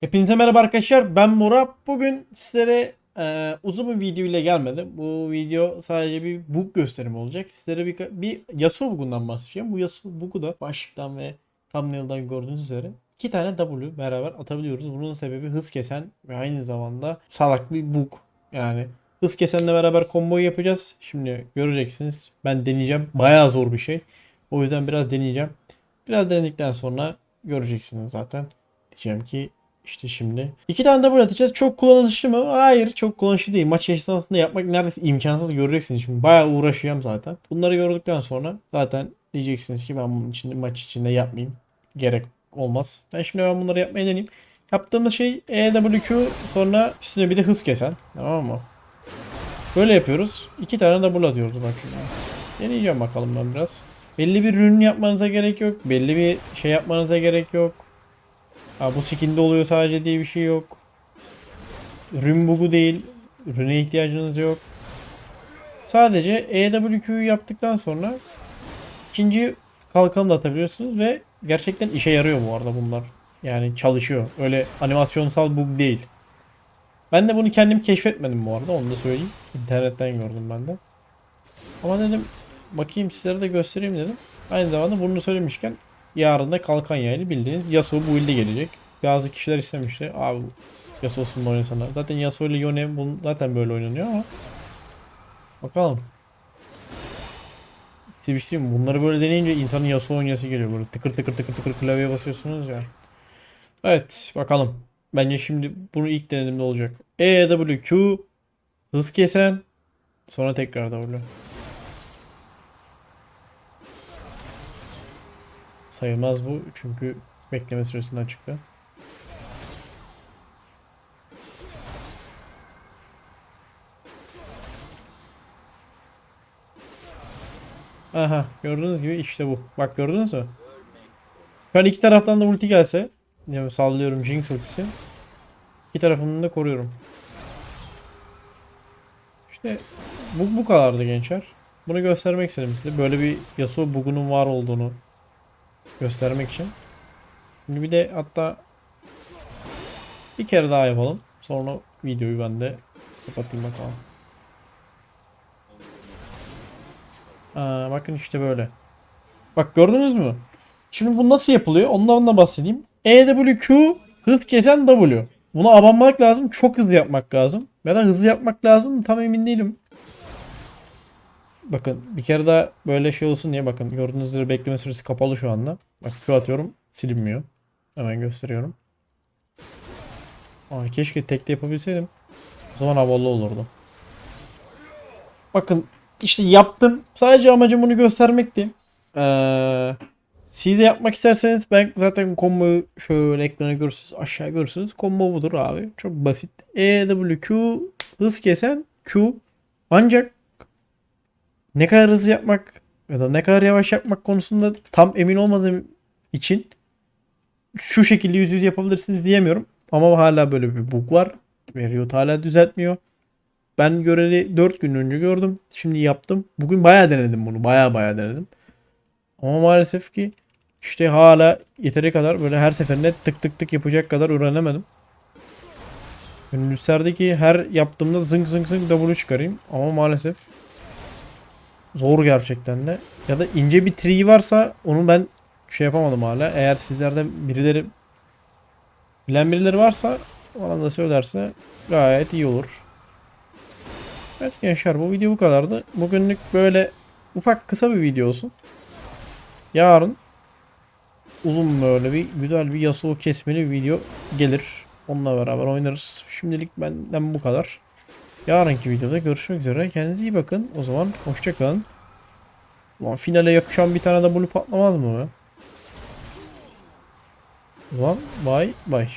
Hepinize merhaba arkadaşlar. Ben Murat. Bugün sizlere e, uzun bir video ile gelmedim. Bu video sadece bir bug gösterimi olacak. Sizlere bir, bir Yasuo bugundan bahsedeceğim. Bu Yasuo bugu da başlıktan ve thumbnail'dan gördüğünüz üzere iki tane W beraber atabiliyoruz. Bunun sebebi hız kesen ve aynı zamanda salak bir bug. Yani hız kesenle beraber combo yapacağız. Şimdi göreceksiniz. Ben deneyeceğim. Bayağı zor bir şey. O yüzden biraz deneyeceğim. Biraz denedikten sonra göreceksiniz zaten. Diyeceğim ki işte şimdi. iki tane double atacağız. Çok kullanışlı mı? Hayır çok kullanışlı değil. Maç esnasında yapmak neredeyse imkansız göreceksiniz. Şimdi bayağı uğraşacağım zaten. Bunları gördükten sonra zaten diyeceksiniz ki ben bunun için maç içinde yapmayayım. Gerek olmaz. Ben şimdi ben bunları yapmayı deneyeyim. Yaptığımız şey EWQ sonra üstüne bir de hız kesen. Tamam mı? Böyle yapıyoruz. İki tane double atıyoruz bak şimdi. Deneyeceğim bakalım ben biraz. Belli bir ürün yapmanıza gerek yok. Belli bir şey yapmanıza gerek yok. Ha, bu skinde oluyor sadece diye bir şey yok. Rün bugu değil. Rüne ihtiyacınız yok. Sadece EWQ'yu yaptıktan sonra ikinci kalkanı da atabiliyorsunuz ve gerçekten işe yarıyor bu arada bunlar. Yani çalışıyor. Öyle animasyonsal bug değil. Ben de bunu kendim keşfetmedim bu arada onu da söyleyeyim. İnternetten gördüm ben de. Ama dedim bakayım sizlere de göstereyim dedim. Aynı zamanda bunu söylemişken yarın da kalkan yayını bildiğiniz Yasuo bu ilde gelecek. Bazı kişiler istemişti. Abi Yasuo'sunu oynasana. Zaten Yasuo ile Yone bunu zaten böyle oynanıyor ama. Bakalım. Mi? Bunları böyle deneyince insanın Yasuo oynayası geliyor. Böyle tıkır tıkır tıkır tıkır klavyeye basıyorsunuz ya. Evet bakalım. Bence şimdi bunu ilk denediğimde olacak. E, W, Q, hız kesen, sonra tekrar W. Sayılmaz bu çünkü bekleme süresinden çıktı. Aha gördüğünüz gibi işte bu. Bak gördünüz mü? An iki taraftan da ulti gelse yani sallıyorum Jinx ultisi. İki tarafını da koruyorum. İşte bu bu kadardı gençler. Bunu göstermek istedim size. Böyle bir Yasuo bugunun var olduğunu göstermek için. Şimdi bir de hatta bir kere daha yapalım. Sonra videoyu ben de kapatayım bakalım. Aa, bakın işte böyle. Bak gördünüz mü? Şimdi bu nasıl yapılıyor? Ondan da bahsedeyim. EWQ hız kesen W. Buna abanmak lazım. Çok hızlı yapmak lazım. Ya da hızlı yapmak lazım. Tam emin değilim. Bakın bir kere daha böyle şey olsun diye bakın. Gördüğünüz üzere bekleme süresi kapalı şu anda. Bak şu atıyorum. Silinmiyor. Hemen gösteriyorum. Aa, keşke tekte yapabilseydim. O zaman havalı olurdu. Bakın işte yaptım. Sadece amacım bunu göstermekti. Ee, siz de yapmak isterseniz ben zaten combo'yu şöyle ekrana görürsünüz. Aşağı görürsünüz. Combo budur abi. Çok basit. E, W, Q hız kesen Q. Ancak ne kadar hızlı yapmak ya da ne kadar yavaş yapmak konusunda tam emin olmadığım için şu şekilde yüz yüz yapabilirsiniz diyemiyorum. Ama hala böyle bir bug var. Ve Riot hala düzeltmiyor. Ben göreli 4 gün önce gördüm. Şimdi yaptım. Bugün bayağı denedim bunu. Bayağı bayağı denedim. Ama maalesef ki işte hala yeteri kadar böyle her seferinde tık tık tık yapacak kadar öğrenemedim. Gönüllüslerdeki her yaptığımda zınk zınk zınk W çıkarayım. Ama maalesef zor gerçekten de. Ya da ince bir tree varsa onu ben şey yapamadım hala. Eğer sizlerden birileri bilen birileri varsa bana da söylerse gayet iyi olur. Evet gençler bu video bu kadardı. Bugünlük böyle ufak kısa bir video olsun. Yarın uzun böyle bir güzel bir Yasuo kesmeli bir video gelir. Onunla beraber oynarız. Şimdilik benden bu kadar. Yarınki videoda görüşmek üzere. Kendinize iyi bakın. O zaman hoşçakalın. Ulan finale yakışan bir tane de blue patlamaz mı zaman bye bye.